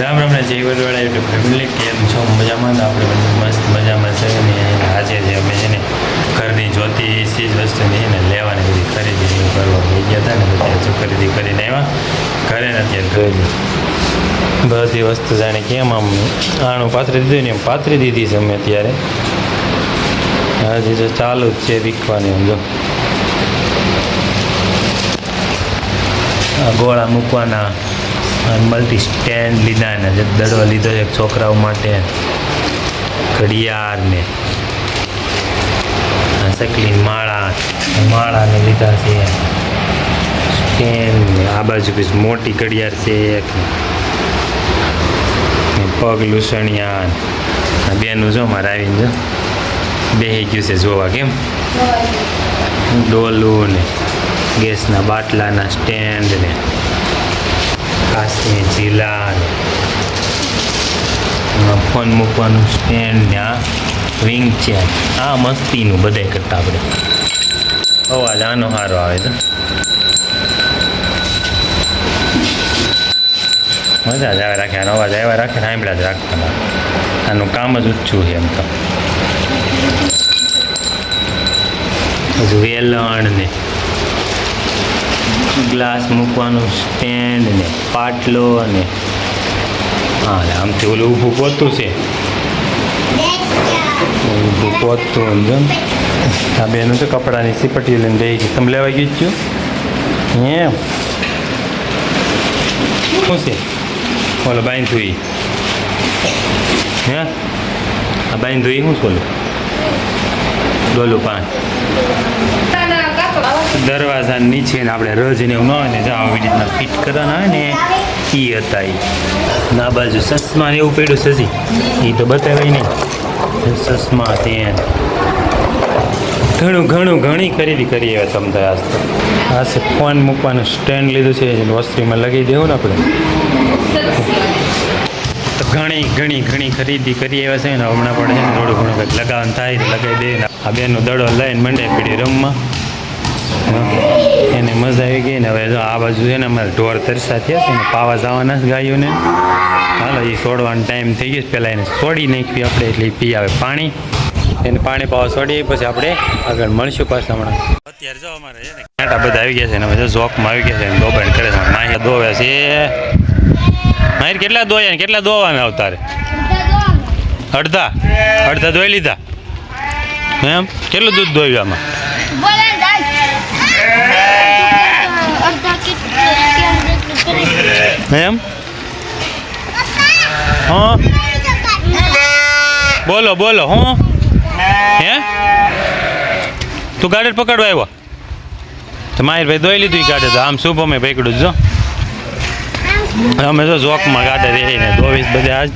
રામ રામ ને જય Vadwala YouTube family કેમ છો? મજામાં તો આપણે બધું? મસ્ત મજામાં છે ને? આજે જે અમે છે ને ઘરની જોતી ચીજ વસ્તુની ને લેવાની બધી ખરીદી કરવા લઈ ગયા હતા ને બધા જો ખરીદી કરીને આવ્યા? ઘરે નથી જોઈ બધી વસ્તુ જાણે કેમ આમ આણું પાથરી દીધું ને એમ પાથરી દીધી છે અમે અત્યારે. હજી તો ચાલુ જ છે વિકવાની જો. આ ગોળા મૂકવાના. મલ્ટી સ્ટેન્ડ લીધા ને. જે દડો લીધો છે છોકરાઓ માટે. ઘડિયાળ ને. આ સકલી માળા. માળાને લીધા છે. સ્ટેન્ડ આ બાજુ પછી મોટી ઘડિયાળ છે એક. પગ લૂસણિયા બેનું જો મારે આવીને જો. બેહી ગયું છે જોવા કેમ? ડોલું ને. ગેસના બાટલાના સ્ટેન્ડ ને. કાચની ચીલા ફોન મૂકવાનું સ્ટેન્ડ ને આ વિંગ છે. આ મસ્તીનું બધાય કરતા આપણે. અવાજ આનો સારો આવે છે. મજા જ આવે રાખે, આનો અવાજ આવ્યા રાખે સાંભળ્યા જ રાખવાના. આનું કામ જ ઊંચું છે એમ તો. વેલણ ને. ગ્લાસ મૂકવાનું સ્ટેન્ડ ને પાટલો અને હા આમથી ઓલું ઊભું પોતું છે. ઊભું પોતું ને જો. આ બેનું તો કપડાની સીપટીઓ લઈને દઈ છે. તમે લેવા ગયું છું? એમ. શું છે? ઓલો બાઈન ધોઈ હે? આ બાઈન ધોઈ શું બોલું ડોલું પાન. દરવાજા નીચે ને આપણે રજ ને એવું ન હોય ને જો આવી રીતના ફિટ કરવાના હોય ને એ હતા એ ના બાજુ સસમા ને એવું પડ્યું સજી એ તો બતાવે નહીં. સસમા તેન ઘણું ઘણું, ઘણી ખરીદી કરી તમે તો આજ તો. આ છે ફોન મૂકવાનું સ્ટેન્ડ લીધું છે વસ્ત્રીમાં લગાવી દેવું ને આપણે. તો ઘણી ઘણી ઘણી ખરીદી કરી એવા છે ને, હમણાં પણ છે ને થોડું ઘણું કંઈક લગાવવાનું થાય લગાવી દે આ બેનનો દડો લઈને મંડે પીડી રમવા. હા. એને મજા આવી ગઈ ને હવે જો આ બાજુ છે ને અમારે ઢોર તરસા થયા છે ને પાવા જવાના જ ગાયોને. હાલો એ છોડવાનો ટાઈમ થઈ ગયો પહેલાં એને છોડી નાખવી આપણે, એટલે પી આવે પાણી. એને પાણી પાવા છોડીએ પછી આપણે આગળ મળશું પાછા હમણાં. અત્યારે જો અમારે છે ને કાંટા બધા આવી ગયા છે ને બધા જોકમાં આવી ગયા છે ને દોબાણ કરે છે. માહિર દોવે છે? માહિર કેટલા દોયા ને કેટલા દોવાના અવતારે? અડધા? અડધા દોઈ લીધા? એમ? કેટલું દૂધ દોયું આમાં એમ હા? બોલો બોલો, હું? હે? તું ગાડર પકડવા આવ્યો? તો માહિરભાઈ દોઈ લીધું ગાડર તો. આમ શુભ અમે પકડ્યું જો અમે તો ઝોકમાં ગાડર રહીને દોવીસ બધા આજ.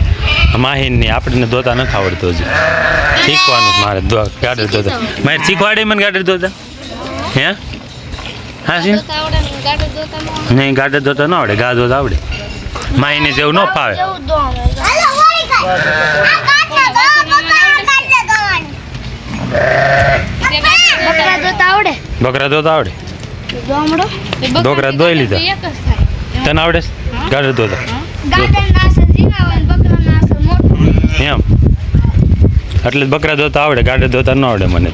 માહિરની આપણને દોતા નથી આવડતું હજી. શીખવાનું મારે. ગાડર દોતા મારે શીખવાડે મને ગાડર દોતા હે? હા સી નહીં ગાડર ધોતા ન આવડે ગા દોતા આવડે. માઈને જેવું ન ફાવે. બકરા ધોતા આવડે? બકરા ધોઈ લીધા. તને આવડે? ગાડે ગાડર દોતા ગાર્ડન ના છે જીનાવન બકરા ના છે મોટું. એમ. એટલે બકરા ધોતા આવડે ગાડે ધોતા ન આવડે મને.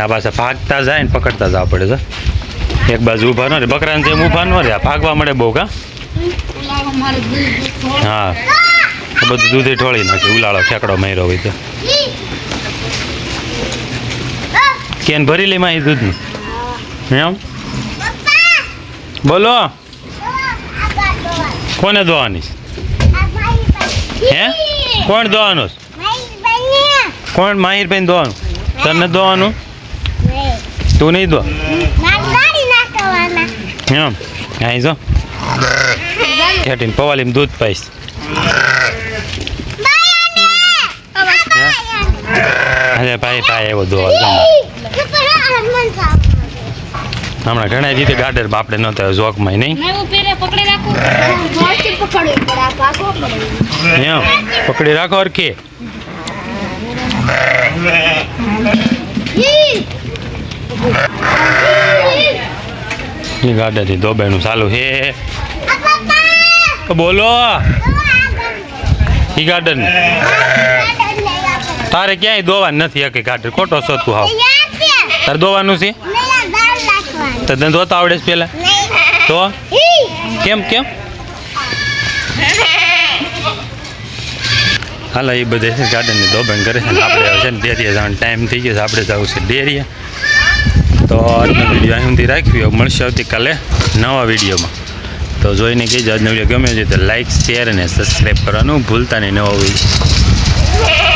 આ પાછા ભાગતા જાય ને પકડતા જવા પડે છે. એક બાજુ ઊભા ન રે બકરાને જેમ ઊભા ન રે ભાગવા મળે બહુ કા? હા. બધું દૂધે ઢોળી નાખે. ઉલાળો ખેકડો માર્યો હોય તો. કેન ભરી લે માં એ દૂધનું? એમ? બોલો. કોને દોવાની હે? કોણ દોવાનું છે? કોણ? માહિરભાઈ દોવાનું તને દોવાનું? તું નહીં દો. એમ. અહીં જો. ખેટીને પવાલીમ દૂધ પાઈશ. અરે ભાઈ ભાઈ એવો દોવા હમણાં ઘણા રીતે ગાર્ડરમાં આપણે ન થયો જોકમાં નહીં. એમ. પકડી રાખો અરખે એ ગાર્ડનથી દોબાઈનું ચાલુ છે. તો બોલો. ઈ ગાર્ડન. તારે ક્યાંય દોવાનું નથી એક ગાર્ડન. ખોટો છો તું હાવ. તારે દોવાનું છે? તો તને ધોતા આવડે છે પેલા તો? કેમ કેમ? હાલો, એ બધે છે ગાર્ડનની દોબણ કરે છે આપણે છે ને ડેરીએ જવાનો. ટાઈમ થઈ ગયો છે, આપણે જવું છે ડેરીએ. તો આજનો વીડિયો અહીં સુધી રાખ્યો. મળશે આવતીકાલે નવા વિડીયોમાં. તો જોઈને કહીજો, આજનો વીડિયો ગમે છે તો લાઇક શેર અને સબસ્ક્રાઈબ કરવાનું ભૂલતા નહીં. નવો વીડિયો.